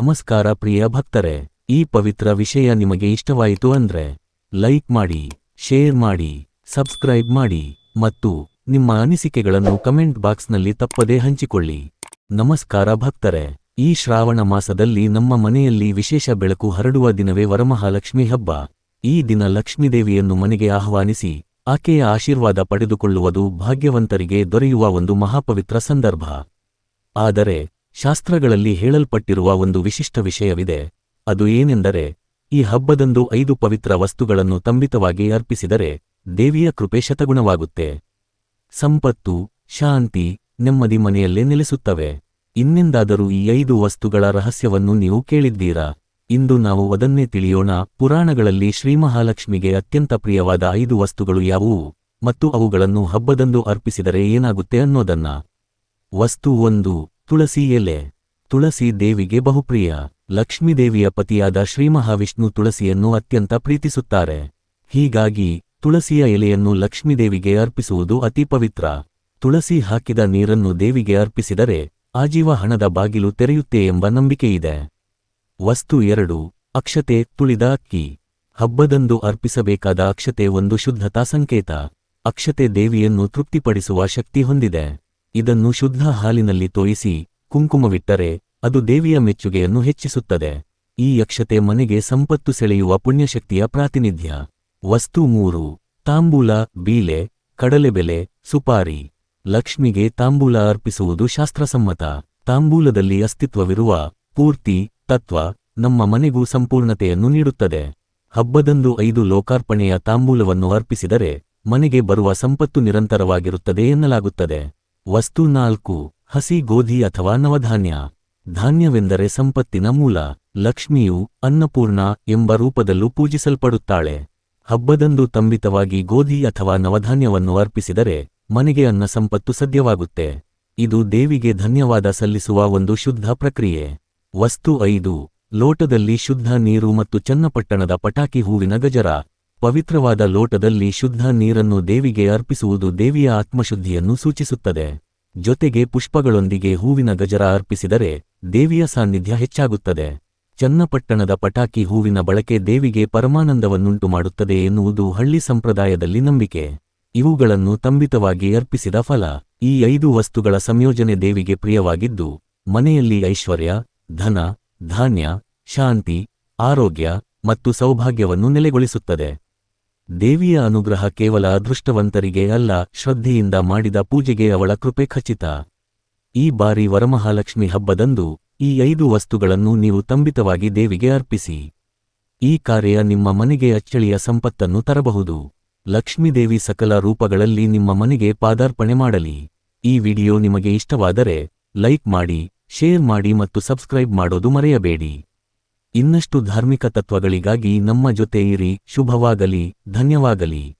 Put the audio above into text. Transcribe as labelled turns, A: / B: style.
A: ನಮಸ್ಕಾರ ಪ್ರಿಯ ಭಕ್ತರೆ, ಈ ಪವಿತ್ರ ವಿಷಯ ನಿಮಗೆ ಇಷ್ಟವಾಯಿತು ಅಂದ್ರೆ, ಲೈಕ್ ಮಾಡಿ, ಶೇರ್ ಮಾಡಿ, ಸಬ್ಸ್ಕ್ರೈಬ್ ಮಾಡಿ ಮತ್ತು ನಿಮ್ಮ ಅನಿಸಿಕೆಗಳನ್ನು ಕಮೆಂಟ್ ಬಾಕ್ಸ್ನಲ್ಲಿ ತಪ್ಪದೇ ಹಂಚಿಕೊಳ್ಳಿ. ನಮಸ್ಕಾರ ಭಕ್ತರೆ, ಈ ಶ್ರಾವಣ ಮಾಸದಲ್ಲಿ ನಮ್ಮ ಮನೆಯಲ್ಲಿ ವಿಶೇಷ ಬೆಳಕು ಹರಡುವ ದಿನವೇ ವರಮಹಾಲಕ್ಷ್ಮಿ ಹಬ್ಬ. ಈ ದಿನ ಲಕ್ಷ್ಮೀದೇವಿಯನ್ನು ಮನೆಗೆ ಆಹ್ವಾನಿಸಿ, ಆಕೆಯ ಆಶೀರ್ವಾದ ಪಡೆದುಕೊಳ್ಳುವುದು ಭಾಗ್ಯವಂತರಿಗೆ ದೊರೆಯುವ ಒಂದು ಮಹಾಪವಿತ್ರ ಸಂದರ್ಭ. ಆದರೆ ಶಾಸ್ತ್ರಗಳಲ್ಲಿ ಹೇಳಲ್ಪಟ್ಟಿರುವ ಒಂದು ವಿಶಿಷ್ಟ ವಿಷಯವಿದೆ. ಅದು ಏನೆಂದರೆ, ಈ ಹಬ್ಬದಂದು ಐದು ಪವಿತ್ರ ವಸ್ತುಗಳನ್ನು ತಂಬಿತವಾಗಿ ಅರ್ಪಿಸಿದರೆ ದೇವಿಯ ಕೃಪೆ ಶತಗುಣವಾಗುತ್ತೆ. ಸಂಪತ್ತು, ಶಾಂತಿ, ನೆಮ್ಮದಿ ಮನೆಯಲ್ಲೇ ನೆಲೆಸುತ್ತವೆ. ಇನ್ನೆಂದಾದರೂ ಈ ಐದು ವಸ್ತುಗಳ ರಹಸ್ಯವನ್ನು ನೀವು ಕೇಳಿದ್ದೀರಾ? ಇಂದು ನಾವು ಅದನ್ನೇ ತಿಳಿಯೋಣ. ಪುರಾಣಗಳಲ್ಲಿ ಶ್ರೀಮಹಾಲಕ್ಷ್ಮಿಗೆ ಅತ್ಯಂತ ಪ್ರಿಯವಾದ ಐದು ವಸ್ತುಗಳು ಯಾವುವು ಮತ್ತು ಅವುಗಳನ್ನು ಹಬ್ಬದಂದು ಅರ್ಪಿಸಿದರೆ ಏನಾಗುತ್ತೆ ಅನ್ನೋದನ್ನ. ವಸ್ತು ಒಂದು. ತುಳಸಿ ಎಲೆ. ತುಳಸಿ ದೇವಿಗೆ ಬಹುಪ್ರಿಯ. ಲಕ್ಷ್ಮೀದೇವಿಯ ಪತಿಯಾದ ಶ್ರೀಮಹಾವಿಷ್ಣು ತುಳಸಿಯನ್ನು ಅತ್ಯಂತ ಪ್ರೀತಿಸುತ್ತಾರೆ. ಹೀಗಾಗಿ, ತುಳಸಿಯ ಎಲೆಯನ್ನು ಲಕ್ಷ್ಮೀದೇವಿಗೆ ಅರ್ಪಿಸುವುದು ಅತಿ ಪವಿತ್ರ. ತುಳಸಿ ಹಾಕಿದ ನೀರನ್ನು ದೇವಿಗೆ ಅರ್ಪಿಸಿದರೆ, ಆಜೀವ ಹಣದ ಬಾಗಿಲು ತೆರೆಯುತ್ತೆ ಎಂಬ ನಂಬಿಕೆಯಿದೆ. ವಸ್ತು ಎರಡು, ಅಕ್ಷತೆ ತುಳಿದ ಅಕ್ಕಿ. ಹಬ್ಬದಂದು ಅರ್ಪಿಸಬೇಕಾದ ಅಕ್ಷತೆ ಒಂದು ಶುದ್ಧತಾ ಸಂಕೇತ. ಅಕ್ಷತೆ ದೇವಿಯನ್ನು ತೃಪ್ತಿಪಡಿಸುವ ಶಕ್ತಿ ಹೊಂದಿದೆ. ಇದನ್ನು ಶುದ್ಧ ಹಾಲಿನಲ್ಲಿ ತೋಯಿಸಿ ಕುಂಕುಮವಿಟ್ಟರೆ ಅದು ದೇವಿಯ ಮೆಚ್ಚುಗೆಯನ್ನು ಹೆಚ್ಚಿಸುತ್ತದೆ. ಈ ಯಕ್ಷತೆ ಮನೆಗೆ ಸಂಪತ್ತು ಸೆಳೆಯುವ ಪುಣ್ಯಶಕ್ತಿಯ ಪ್ರಾತಿನಿಧ್ಯ. ವಸ್ತು ಮೂರು, ತಾಂಬೂಲ, ಬೀಲೆ ಕಡಲೆಬೆಲೆ ಸುಪಾರಿ. ಲಕ್ಷ್ಮಿಗೆ ತಾಂಬೂಲ ಅರ್ಪಿಸುವುದು ಶಾಸ್ತ್ರಸಮ್ಮತ. ತಾಂಬೂಲದಲ್ಲಿ ಅಸ್ತಿತ್ವವಿರುವ ಪೂರ್ತಿ ತತ್ವ ನಮ್ಮ ಮನೆಗೂ ಸಂಪೂರ್ಣತೆಯನ್ನು ನೀಡುತ್ತದೆ. ಹಬ್ಬದಂದು ಐದು ಲೋಕಾರ್ಪಣೆಯ ತಾಂಬೂಲವನ್ನು ಅರ್ಪಿಸಿದರೆ ಮನೆಗೆ ಬರುವ ಸಂಪತ್ತು ನಿರಂತರವಾಗಿರುತ್ತದೆ ಎನ್ನಲಾಗುತ್ತದೆ. ವಸ್ತು ನಾಲ್ಕು, ಹಸಿ ಗೋಧಿ ಅಥವಾ ನವಧಾನ್ಯ. ಧಾನ್ಯವೆಂದರೆ ಸಂಪತ್ತಿನ ಮೂಲ, ಲಕ್ಷ್ಮಿಯು ಅನ್ನಪೂರ್ಣ ಎಂಬ ರೂಪದಲ್ಲೂ ಪೂಜಿಸಲ್ಪಡುತ್ತಾಳೆ. ಹಬ್ಬದಂದು ತಂಬಿತವಾಗಿ ಗೋಧಿ ಅಥವಾ ನವಧಾನ್ಯವನ್ನು ಅರ್ಪಿಸಿದರೆ ಮನೆಗೆ ಅನ್ನ ಸಂಪತ್ತು ಸದ್ಯವಾಗುತ್ತೆ ಇದು ದೇವಿಗೆ ಧನ್ಯವಾದ ಸಲ್ಲಿಸುವ ಒಂದು ಶುದ್ಧ ಪ್ರಕ್ರಿಯೆ. ವಸ್ತು ಐದು, ಲೋಟದಲ್ಲಿ ಶುದ್ಧ ನೀರು ಮತ್ತು ಚನ್ನಪಟ್ಟಣದ ಪಟಾಕಿ ಹೂವಿನ ಗಜರ. ಪವಿತ್ರವಾದ ಲೋಟದಲ್ಲಿ ಶುದ್ಧ ನೀರನ್ನು ದೇವಿಗೆ ಅರ್ಪಿಸುವುದು ದೇವಿಯ ಆತ್ಮಶುದ್ಧಿಯನ್ನು ಸೂಚಿಸುತ್ತದೆ. ಜೊತೆಗೆ ಪುಷ್ಪಗಳೊಂದಿಗೆ ಹೂವಿನ ಗಜರ ಅರ್ಪಿಸಿದರೆ ದೇವಿಯ ಸಾನ್ನಿಧ್ಯ ಹೆಚ್ಚಾಗುತ್ತದೆ. ಚನ್ನಪಟ್ಟಣದ ಪಟಾಕಿ ಹೂವಿನ ಬಳಕೆ ದೇವಿಗೆ ಪರಮಾನಂದವನ್ನುಂಟು ಮಾಡುತ್ತದೆ ಎನ್ನುವುದು ಹಳ್ಳಿ ಸಂಪ್ರದಾಯದಲ್ಲಿ ನಂಬಿಕೆ. ಇವುಗಳನ್ನು ತಂಬಿತವಾಗಿ ಅರ್ಪಿಸಿದ ಫಲ ಈ ಐದು ವಸ್ತುಗಳ ಸಂಯೋಜನೆ ದೇವಿಗೆ ಪ್ರಿಯವಾಗಿದ್ದು, ಮನೆಯಲ್ಲಿ ಐಶ್ವರ್ಯ, ಧನ, ಧಾನ್ಯ, ಶಾಂತಿ, ಆರೋಗ್ಯ ಮತ್ತು ಸೌಭಾಗ್ಯವನ್ನು ನೆಲೆಗೊಳಿಸುತ್ತದೆ. ದೇವಿಯ ಅನುಗ್ರಹ ಕೇವಲ ಅದೃಷ್ಟವಂತರಿಗೆ ಅಲ್ಲ, ಶ್ರದ್ಧೆಯಿಂದ ಮಾಡಿದ ಪೂಜೆಗೆ ಅವಳ ಕೃಪೆ ಖಚಿತ. ಈ ಬಾರಿ ವರಮಹಾಲಕ್ಷ್ಮಿ ಹಬ್ಬದಂದು ಈ ಐದು ವಸ್ತುಗಳನ್ನು ನೀವು ತಂಬಿತವಾಗಿ ದೇವಿಗೆ ಅರ್ಪಿಸಿ. ಈ ಕಾರ್ಯ ನಿಮ್ಮ ಮನೆಗೆ ಅಚ್ಚಳಿಯ ಸಂಪತ್ತನ್ನು ತರಬಹುದು. ಲಕ್ಷ್ಮೀದೇವಿ ಸಕಲ ರೂಪಗಳಲ್ಲಿ ನಿಮ್ಮ ಮನೆಗೆ ಪಾದಾರ್ಪಣೆ ಮಾಡಲಿ. ಈ ವಿಡಿಯೋ ನಿಮಗೆ ಇಷ್ಟವಾದರೆ ಲೈಕ್ ಮಾಡಿ, ಶೇರ್ ಮಾಡಿ ಮತ್ತು ಸಬ್ಸ್ಕ್ರೈಬ್ ಮಾಡೋದು ಮರೆಯಬೇಡಿ. ಇನ್ನಷ್ಟು ಧಾರ್ಮಿಕ ತತ್ವಗಳಿಗಾಗಿ ನಮ್ಮ ಜೊತೆ ಇರಿ. ಶುಭವಾಗಲಿ. ಧನ್ಯವಾಗಲಿ.